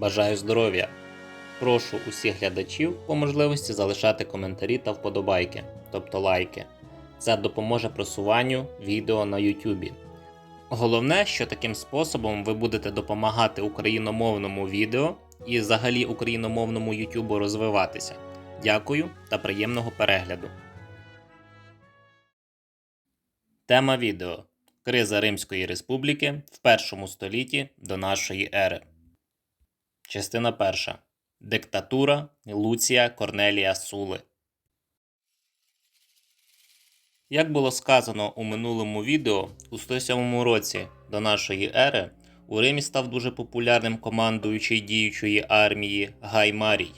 Бажаю здоров'я! Прошу усіх глядачів по можливості залишати коментарі та вподобайки, тобто лайки. Це допоможе просуванню відео на YouTube. Головне, що таким способом ви будете допомагати україномовному відео і взагалі україномовному YouTube розвиватися. Дякую та приємного перегляду. Тема відео Криза Римської Республіки в першому столітті до нашої ери. Частина перша. Диктатура Луція Корнелія Сули. Як було сказано у минулому відео, у 107 році до нашої ери у Римі став дуже популярним командуючий діючої армії Гай Марій.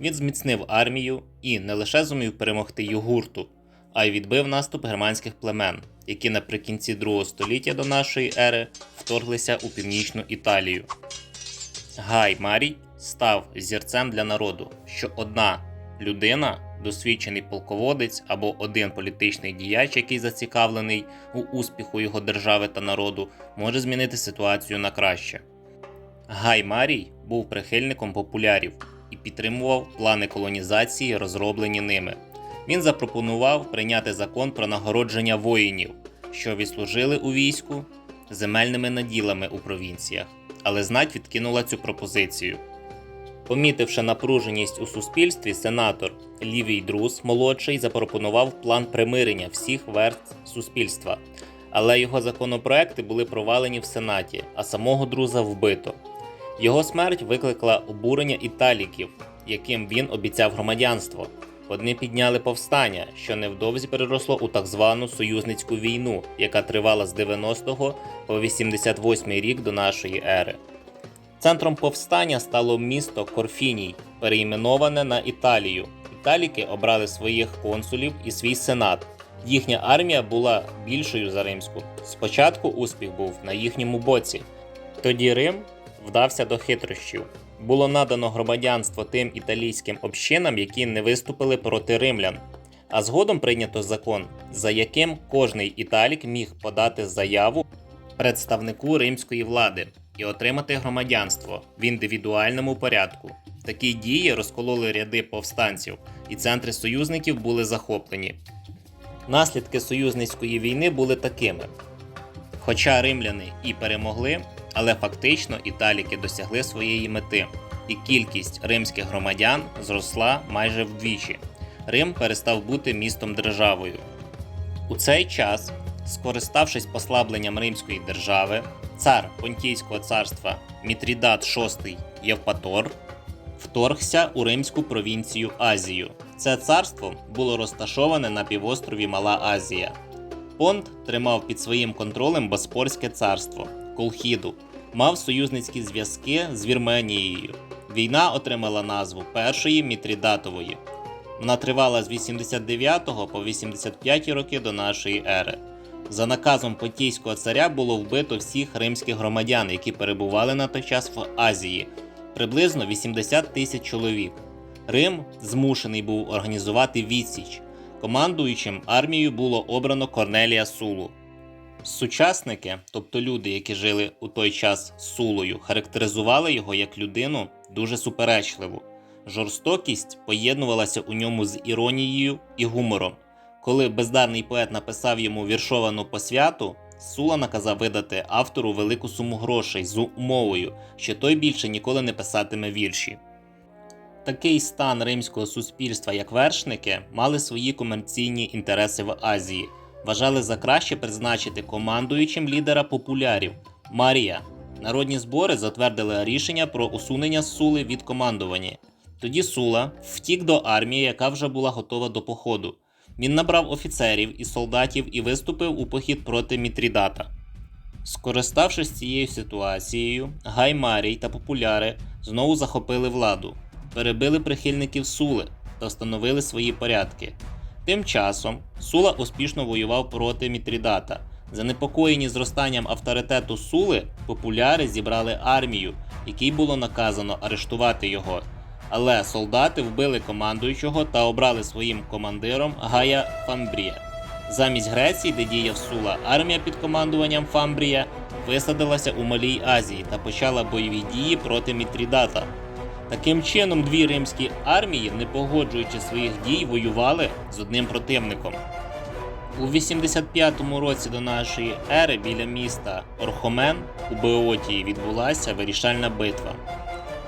Він зміцнив армію і не лише зумів перемогти югурту, а й відбив наступ германських племен, які наприкінці другого століття до нашої ери вторглися у північну Італію. Гай Марій став зірцем для народу, що одна людина, досвідчений полководець або один політичний діяч, який зацікавлений у успіху його держави та народу, може змінити ситуацію на краще. Гай Марій був прихильником популярів і підтримував плани колонізації, розроблені ними. Він запропонував прийняти закон про нагородження воїнів, що відслужили у війську земельними наділами у провінціях, але знать відкинула цю пропозицію. Помітивши напруженість у суспільстві, сенатор Лівій Друз молодший запропонував план примирення всіх верств суспільства, але його законопроекти були провалені в сенаті, а самого друза вбито. Його смерть викликала обурення італіків, яким він обіцяв громадянство. Вони підняли повстання, що невдовзі переросло у так звану союзницьку війну, яка тривала з 90-го по 88 рік до нашої ери. Центром повстання стало місто Корфіній, перейменоване на Італію. Італіки обрали своїх консулів і свій сенат. Їхня армія була більшою за римську. Спочатку успіх був на їхньому боці. Тоді Рим вдався до хитрощів. Було надано громадянство тим італійським общинам, які не виступили проти римлян. А згодом прийнято закон, за яким кожний італік міг подати заяву представнику римської влади і отримати громадянство в індивідуальному порядку. Такі дії розкололи ряди повстанців, і центри союзників були захоплені. Наслідки союзницької війни були такими: хоча римляни і перемогли, але фактично італіки досягли своєї мети, і кількість римських громадян зросла майже вдвічі. Рим перестав бути містом державою. У цей час, скориставшись послабленням Римської держави, цар Понтійського царства Мітрідат VI Євпатор вторгся у римську провінцію Азію. Це царство було розташоване на півострові Мала Азія. Понт тримав під своїм контролем Боспорське царство Колхіду, мав союзницькі зв'язки з Вірменією. Війна отримала назву Першої Мітрідатової. Вона тривала з 89 по 85 роки до нашої ери. За наказом Понтійського царя було вбито всіх римських громадян, які перебували на той час в Азії, приблизно 80 тисяч чоловік. Рим змушений був організувати відсіч. Командуючим армією було обрано Корнелія Сулу. Сучасники, тобто люди, які жили у той час з Сулою, характеризували його як людину дуже суперечливу. Жорстокість поєднувалася у ньому з іронією і гумором. Коли бездарний поет написав йому віршовану посвяту, Сула наказав видати автору велику суму грошей з умовою, що той більше ніколи не писатиме вірші. Такий стан римського суспільства, як вершники, мали свої комерційні інтереси в Азії, вважали за краще призначити командуючим лідера популярів Марія. Народні збори затвердили рішення про усунення Сули від командування. Тоді Сула втік до армії, яка вже була готова до походу. Він набрав офіцерів і солдатів і виступив у похід проти Мітрідата. Скориставшись цією ситуацією, Гай Марій та популяри знову захопили владу, перебили прихильників Сули та встановили свої порядки. Тим часом Сула успішно воював проти Мітрідата. Занепокоєні зростанням авторитету Сули, популяри зібрали армію, якій було наказано арештувати його. Але солдати вбили командуючого та обрали своїм командиром Гая Фамбрія. Замість Греції, де діяв Сула, армія під командуванням Фамбрія висадилася у Малій Азії та почала бойові дії проти Мітрідата. Таким чином, дві римські армії, не погоджуючи своїх дій, воювали з одним противником. У 85-му році до нашої ери біля міста Орхомен у Беотії відбулася вирішальна битва.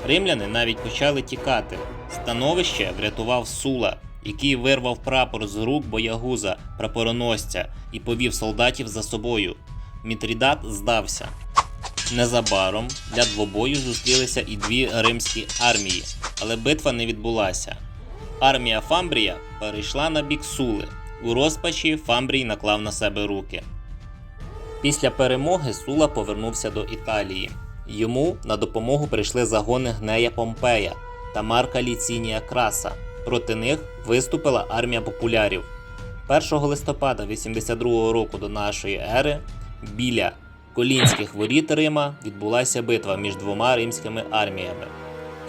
Римляни навіть почали тікати. Становище врятував Сула, який вирвав прапор з рук боягуза, прапороносця і повів солдатів за собою. Мітрідат здався. Незабаром для двобою зустрілися і дві римські армії, але битва не відбулася. Армія Фамбрія перейшла на бік Сули. У розпачі Фамбрій наклав на себе руки. Після перемоги Сула повернувся до Італії. Йому на допомогу прийшли загони Гнея Помпея та Марка Ліцінія Краса. Проти них виступила армія популярів. 1 листопада 82 року до нашої ери біля Колінських воріт Рима відбулася битва між двома римськими арміями.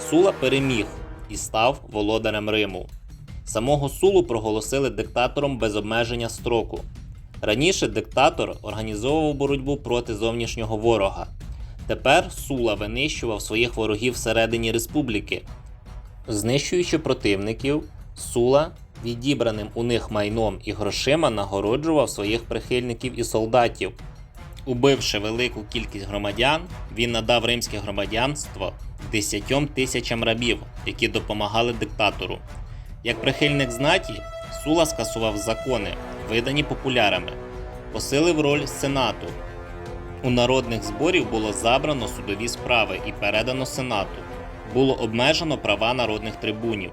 Сула переміг і став володарем Риму. Самого Сулу проголосили диктатором без обмеження строку. Раніше диктатор організовував боротьбу проти зовнішнього ворога. Тепер Сула винищував своїх ворогів всередині республіки. Знищуючи противників, Сула відібраним у них майном і грошима нагороджував своїх прихильників і солдатів. Убивши велику кількість громадян, він надав римське громадянство 10 тисячам рабів, які допомагали диктатору. Як прихильник знаті, Сула скасував закони, видані популярами, посилив роль сенату. У народних зборів було забрано судові справи і передано сенату. Було обмежено права народних трибунів.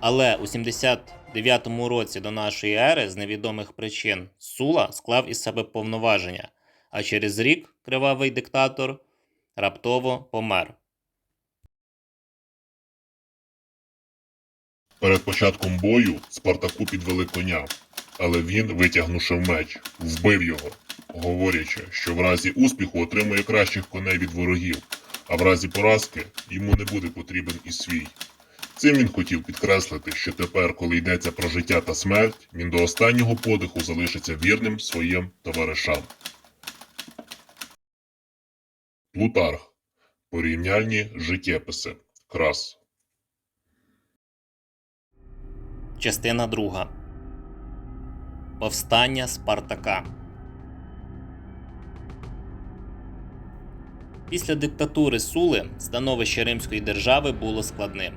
Але у 79-му році до нашої ери з невідомих причин Сула склав із себе повноваження, а через рік кривавий диктатор раптово помер. Перед початком бою Спартаку підвели коня, але він, витягнувши меч, вбив його, говорячи, що в разі успіху отримує кращих коней від ворогів, а в разі поразки йому не буде потрібен і свій. Цим він хотів підкреслити, що тепер, коли йдеться про життя та смерть, він до останнього подиху залишиться вірним своїм товаришам. Плутарх. Порівняльні життєписи. Крас. Частина 2. Повстання Спартака. Після диктатури Сули становище Римської держави було складним.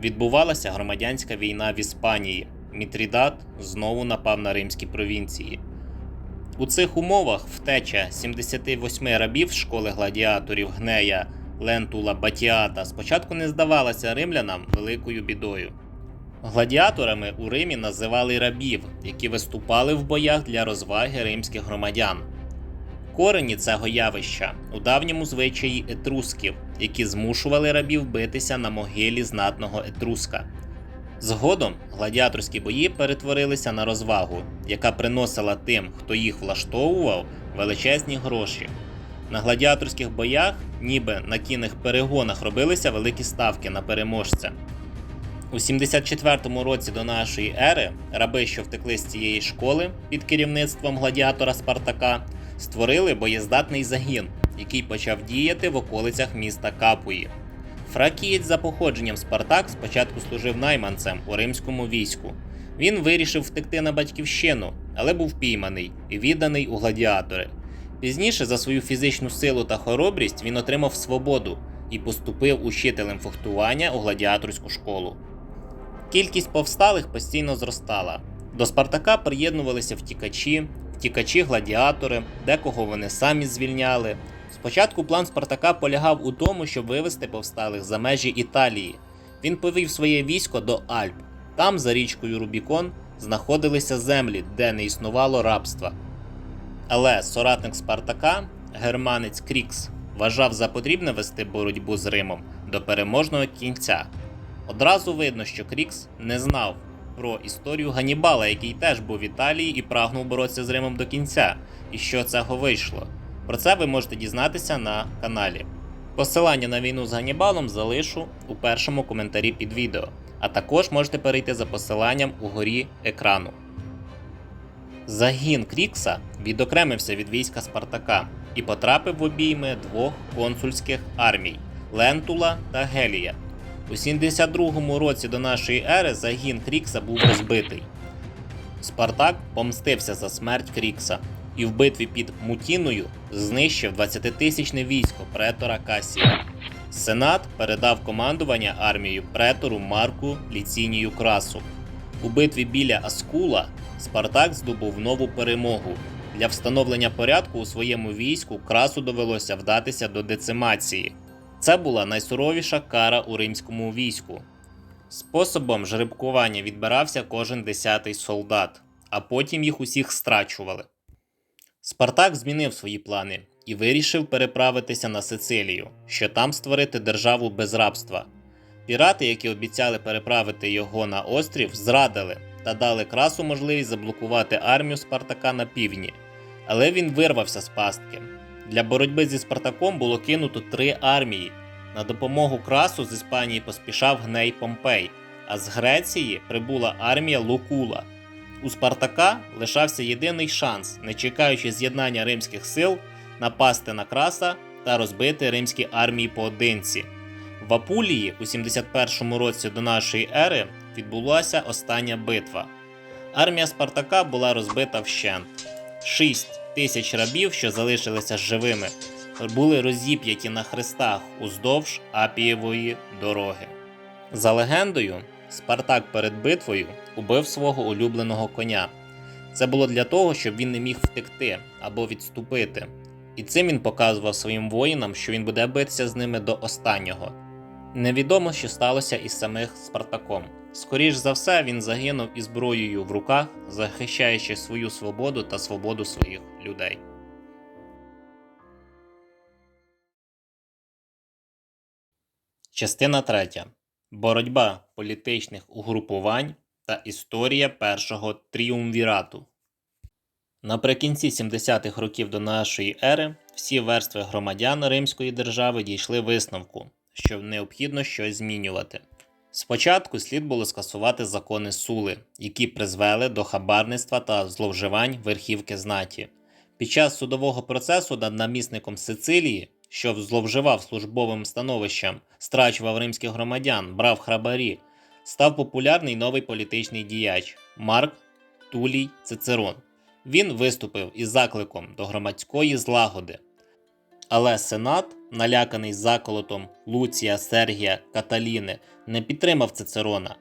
Відбувалася громадянська війна в Іспанії. Мітрідат знову напав на римські провінції. У цих умовах втеча 78 рабів з школи гладіаторів Гнея, Лентула, Батіата спочатку не здавалася римлянам великою бідою. Гладіаторами у Римі називали рабів, які виступали в боях для розваги римських громадян. Корені цього явища у давньому звичаї етрусків, які змушували рабів битися на могилі знатного етруска. Згодом гладіаторські бої перетворилися на розвагу, яка приносила тим, хто їх влаштовував, величезні гроші. На гладіаторських боях, ніби на кінних перегонах, робилися великі ставки на переможця. У 74 році до нашої ери раби, що втекли з цієї школи під керівництвом гладіатора Спартака, створили боєздатний загін, який почав діяти в околицях міста Капуї. Фракієць за походженням Спартак спочатку служив найманцем у римському війську. Він вирішив втекти на батьківщину, але був пійманий і відданий у гладіатори. Пізніше за свою фізичну силу та хоробрість він отримав свободу і поступив учителем фехтування у гладіаторську школу. Кількість повсталих постійно зростала. До Спартака приєднувалися втікачі, втікачі-гладіатори, декого вони самі звільняли. Спочатку план Спартака полягав у тому, щоб вивести повсталих за межі Італії. Він повів своє військо до Альп. Там, за річкою Рубікон, знаходилися землі, де не існувало рабства. Але соратник Спартака, германець Крікс, вважав за потрібне вести боротьбу з Римом до переможного кінця. Одразу видно, що Крікс не знав про історію Ганібала, який теж був в Італії і прагнув боротися з Римом до кінця, і що цього вийшло. Про це ви можете дізнатися на каналі. Посилання на війну з Ганібалом залишу у першому коментарі під відео, а також можете перейти за посиланням угорі екрану. Загін Крікса відокремився від війська Спартака і потрапив в обійми двох консульських армій Лентула та Гелія. У 72 році до нашої ери загін Крікса був розбитий. Спартак помстився за смерть Крікса і в битві під Мутіною знищив 20-тисячне військо претора Касія. Сенат передав командування армією претору Марку Ліцінію Красу. У битві біля Аскула Спартак здобув нову перемогу. Для встановлення порядку у своєму війську красу довелося вдатися до децимації. Це була найсуровіша кара у римському війську. Способом жеребкування відбирався кожен десятий солдат, а потім їх усіх страчували. Спартак змінив свої плани і вирішив переправитися на Сицилію, що там створити державу без рабства. Пірати, які обіцяли переправити його на острів, зрадили та дали красу можливість заблокувати армію Спартака на півдні. Але він вирвався з пастки. Для боротьби зі Спартаком було кинуто три армії. На допомогу красу з Іспанії поспішав гней Помпей, а з Греції прибула армія Лукула. У Спартака лишався єдиний шанс, не чекаючи з'єднання римських сил, напасти на краса та розбити римські армії поодинці. В Апулії у 71 році до нашої ери відбулася остання битва. Армія Спартака була розбита вщент. Шість тисяч рабів, що залишилися живими, були розіп'яті на хрестах уздовж Апієвої дороги. За легендою, Спартак перед битвою убив свого улюбленого коня. Це було для того, щоб він не міг втекти або відступити. І цим він показував своїм воїнам, що він буде битися з ними до останнього. Невідомо, що сталося із самих Спартаком. Скоріш за все, він загинув із зброєю в руках, захищаючи свою свободу та свободу своїх людей. Частина 3. Боротьба політичних угрупувань та історія першого тріумвірату. Наприкінці 70-х років до нашої ери всі верстви громадян Римської держави дійшли висновку, що необхідно щось змінювати. Спочатку слід було скасувати закони Сули, які призвели до хабарництва та зловживань верхівки знаті. Під час судового процесу над намісником Сицилії, що зловживав службовим становищем, страчував римських громадян, брав храбарі, став популярний новий політичний діяч Марк Тулій Цицерон. Він виступив із закликом до громадської злагоди. Але Сенат, наляканий заколотом Луція, Сергія, Каталіни, не підтримав Цицерона.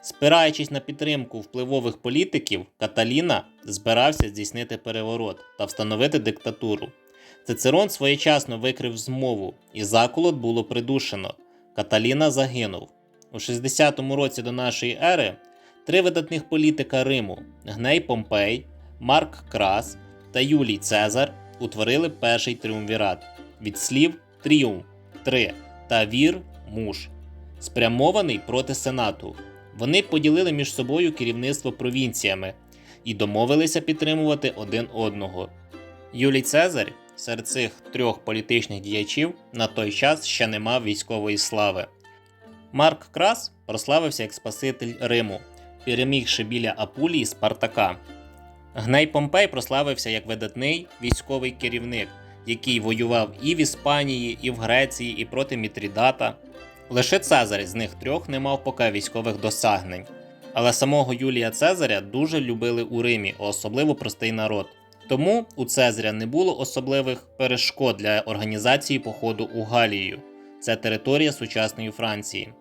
Спираючись на підтримку впливових політиків, Каталіна збирався здійснити переворот та встановити диктатуру. Цицерон своєчасно викрив змову, і заколот було придушено. Каталіна загинув. У 60-му році до нашої ери три видатних політика Риму Гней Помпей, Марк Крас та Юлій Цезар утворили перший тріумвірат від слів тріумф три та вір муж, спрямований проти сенату. Вони поділили між собою керівництво провінціями і домовилися підтримувати один одного. Юлій Цезар серед цих трьох політичних діячів на той час ще не мав військової слави. Марк Крас прославився як спаситель Риму, перемігши біля Апулії Спартака. Гней Помпей прославився як видатний військовий керівник, який воював і в Іспанії, і в Греції, і проти Мітрідата. Лише Цезарь з них трьох не мав поки військових досягнень. Але самого Юлія Цезаря дуже любили у Римі, особливо простий народ. Тому у Цезаря не було особливих перешкод для організації походу у Галію. Це територія сучасної Франції.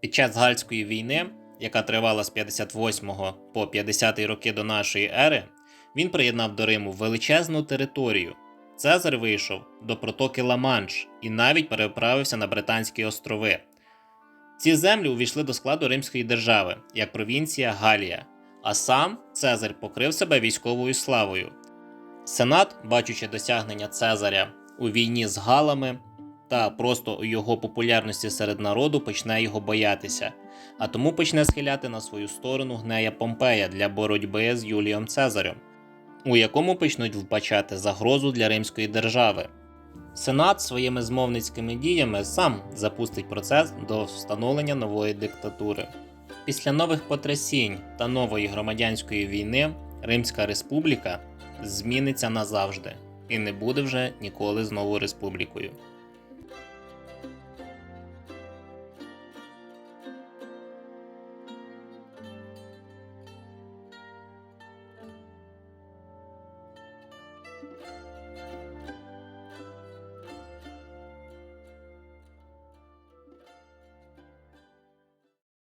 Під час Гальської війни, яка тривала з 58 по 50 роки до нашої ери, він приєднав до Риму величезну територію. Цезар вийшов до протоки Ла-Манш і навіть переправився на Британські острови. Ці землі увійшли до складу Римської держави як провінція Галія, а сам Цезар покрив себе військовою славою. Сенат, бачучи досягнення Цезаря у війні з Галами та просто у його популярності серед народу, почне його боятися, а тому почне схиляти на свою сторону гнея Помпея для боротьби з Юлієм Цезарем, у якому почнуть вбачати загрозу для римської держави. Сенат своїми змовницькими діями сам запустить процес до встановлення нової диктатури. Після нових потрясінь та нової громадянської війни Римська республіка зміниться назавжди. і не буде вже ніколи знову республікою.